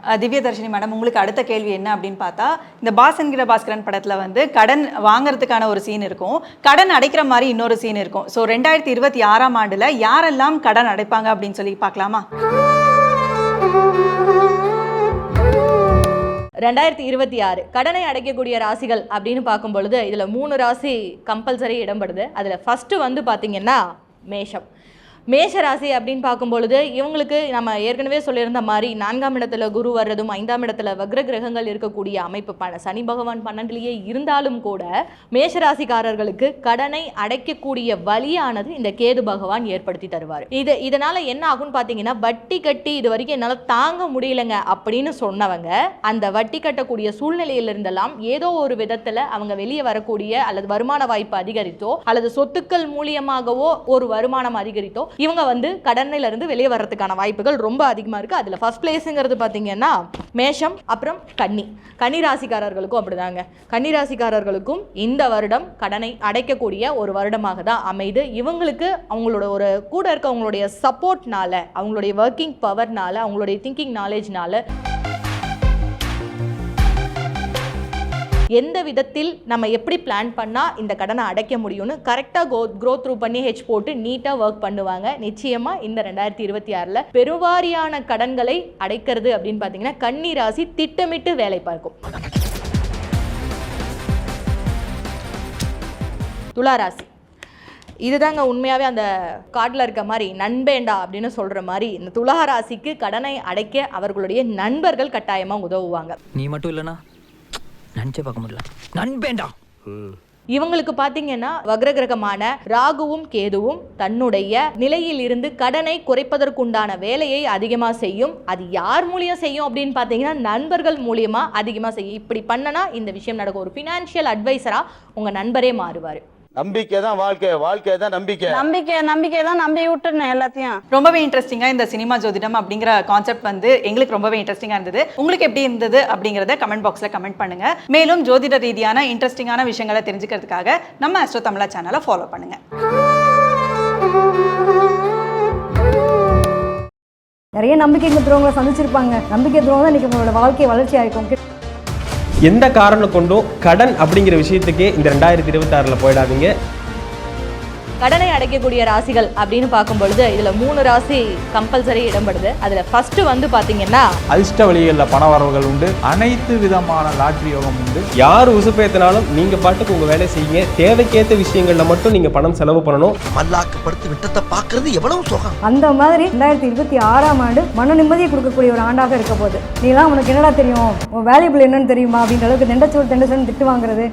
திவ்யதர்ஷினி திவ்ய தர்ஷினி மேடம் உங்களுக்கு அடுத்த கேள்வி என்ன அப்படின்னு பார்த்தா இந்த பாஸ் என்கிற பாஸ்கரன் படத்தில் வந்து கடன் வாங்குறதுக்கான ஒரு சீன் இருக்கும். கடன் அடைக்கிற மாதிரி இன்னொரு சீன் இருக்கும். ஸோ ரெண்டாயிரத்தி இருபத்தி ஆறாம் ஆண்டில் யாரெல்லாம் கடன் அடைப்பாங்க அப்படின்னு சொல்லி பார்க்கலாமா? ரெண்டாயிரத்தி இருபத்தி ஆறு கடனை அடைக்கக்கூடிய ராசிகள் அப்படின்னு பார்க்கும் பொழுது இதில் மூணு ராசி கம்பல்சரி இடம்படுது. அதில் ஃபஸ்ட்டு வந்து பார்த்தீங்கன்னா மேஷம். மேஷ ராசி அப்படின்னு பார்க்கும் பொழுது இவங்களுக்கு நம்ம ஏற்கனவே சொல்லியிருந்த மாதிரி நான்காம் இடத்துல குரு வர்றதும் ஐந்தாம் இடத்துல வக்ர கிரகங்கள் இருக்கக்கூடிய அமைப்பு ப சனி பகவான் பன்னெண்டுலேயே இருந்தாலும் கூட மேஷ ராசிக்காரர்களுக்கு கடனை அடைக்கக்கூடிய வழியானது இந்த கேது பகவான் ஏற்படுத்தி தருவார். இது இதனால என்ன ஆகும்னு பார்த்தீங்கன்னா வட்டி கட்டி இது வரைக்கும் என்னால் தாங்க முடியலங்க அப்படின்னு சொன்னவங்க அந்த வட்டி கட்டக்கூடிய சூழ்நிலையில இருந்தெல்லாம் ஏதோ ஒரு விதத்தில் அவங்க வெளியே வரக்கூடிய அல்லது வருமான வாய்ப்பு அதிகரித்தோ அல்லது சொத்துக்கள் மூலியமாகவோ ஒரு வருமானம் அதிகரித்தோ இவங்க வந்து கடனிலிருந்து வெளியே வர்றதுக்கான வாய்ப்புகள் ரொம்ப அதிகமாக இருக்குது அதில் ஃபஸ்ட் பிளேஸுங்கிறது பார்த்தீங்கன்னா மேஷம் அப்புறம் கன்னி. கன்னி ராசிக்காரர்களுக்கும் அப்படிதாங்க. கன்னி ராசிக்காரர்களுக்கும் இந்த வருடம் கடனை அடைக்கக்கூடிய ஒரு வருடமாக தான் அமைது இவங்களுக்கு அவங்களோட ஒரு கூட இருக்கவங்களுடைய சப்போர்ட்னால அவங்களுடைய ஒர்க்கிங் பவர்னால அவங்களுடைய திங்கிங் நாலேஜ்னால எந்த விதத்தில் நம்ம எப்படி பிளான் பண்ணால் இந்த கடனை அடைக்க முடியும்னு கரெக்டாக கோ க்ரோ த்ரூ பண்ணி ஹெச் போட்டு நீட்டாக ஒர்க் பண்ணுவாங்க. நிச்சயமாக இந்த ரெண்டாயிரத்தி இருபத்தி ஆறில் பெருவாரியான கடன்களை அடைக்கிறது அப்படின்னு பார்த்தீங்கன்னா கன்னி ராசி திட்டமிட்டு வேலை பார்க்கும். துலா ராசி இதுதாங்க உண்மையாகவே அந்த காட்டில் இருக்க மாதிரி நண்பேண்டா அப்படின்னு சொல்கிற மாதிரி இந்த துலா ராசிக்கு கடனை அடைக்க அவர்களுடைய நண்பர்கள் கட்டாயமாக உதவுவாங்க. நீ மட்டும் இல்லைனா நினச்சே பார்க்க முடியல. நண்பேண்டா. இவங்களுக்கு பார்த்தீங்கன்னா வக்ரகிரகமான ராகுவும் கேதுவும் தன்னுடைய நிலையில் இருந்து கடனை குறைப்பதற்குண்டான வேலையை அதிகமாக செய்யும். அது யார் மூலியம் செய்யும் அப்படின்னு பார்த்தீங்கன்னா நண்பர்கள் மூலியமா அதிகமாக செய்யும். இப்படி பண்ணனா இந்த விஷயம் நடக்கும். ஒரு ஃபினான்ஷியல் அட்வைசரா உங்கள் நண்பரே மாறுவார். நம்பிக்கை தான் வாழ்க்கை வாழ்க்கை தான் நம்பிக்கை. நம்பிக்கை நம்பிக்கை தான் நம்பி விட்டுருந்தேன் எல்லாத்தையும். ரொம்பவே இன்ட்ரெஸ்டிங்காக இந்த சினிமா ஜோதிடம் அப்படிங்கிற கான்செப்ட் வந்து எங்களுக்கு ரொம்பவே இன்ட்ரெஸ்டிங்காக இருந்தது. உங்களுக்கு எப்படி இருந்தது அப்படிங்கிறத கமெண்ட் பாக்ஸில் கமெண்ட் பண்ணுங்க. மேலும் ஜோதிட ரீதியான இன்ட்ரெஸ்டிங்கான விஷயங்களை தெரிஞ்சுக்கிறதுக்காக நம்ம அஸ்ட்ரோ தமிழா சேனலை ஃபாலோ பண்ணுங்க. நிறைய நம்பிக்கை துரோகங்களை சந்திச்சிருப்பாங்க. நம்பிக்கை துரோகம் தான் இன்னைக்கு உங்களோட வாழ்க்கை வளர்ச்சியாக இருக்கும். எந்த காரணம் கொண்டும் கடன் அப்படிங்கிற விஷயத்துக்கே இந்த ரெண்டாயிரத்தி இருபத்தாறில் போயிடாதீங்க. கடனை அடைக்கக்கூடிய ராசிகள் அப்படின்னு பார்க்கும் பொழுது இதில் மூணு ராசி கம்பல்சரி இடம்படுது. அதில் ஃபர்ஸ்ட் வந்து பார்த்தீங்கன்னா அதிர்ஷ்ட வழிகளில் பண வரவுகள் உண்டு. அனைத்து விதமான லாட்ரி யோகம் உண்டு. யார் உசுப்பேத்தினாலும் நீங்க பாட்டுக்கு உங்க வேலையை செய்யுங்க. தேவைக்கேற்ற விஷயங்கள்ல மட்டும் நீங்க பணம் செலவு பண்ணணும். மல்லாக்கப்படுத்தி விட்டத்தை பார்க்கறது எவ்வளவு சுகம். அந்த மாதிரி ரெண்டாயிரத்தி இருபத்தி ஆறாம் ஆண்டு மன நிம்மதியை கொடுக்கக்கூடிய ஒரு ஆண்டாக இருக்க போகுது. நீலாம் உனக்கு என்னடா தெரியும்? உன் வேல்யூபிள் என்னன்னு தெரியுமா? அப்படின்ற அளவுக்கு தெண்டச்சோறு தெண்டச்சோறு திட்டு வாங்குறது.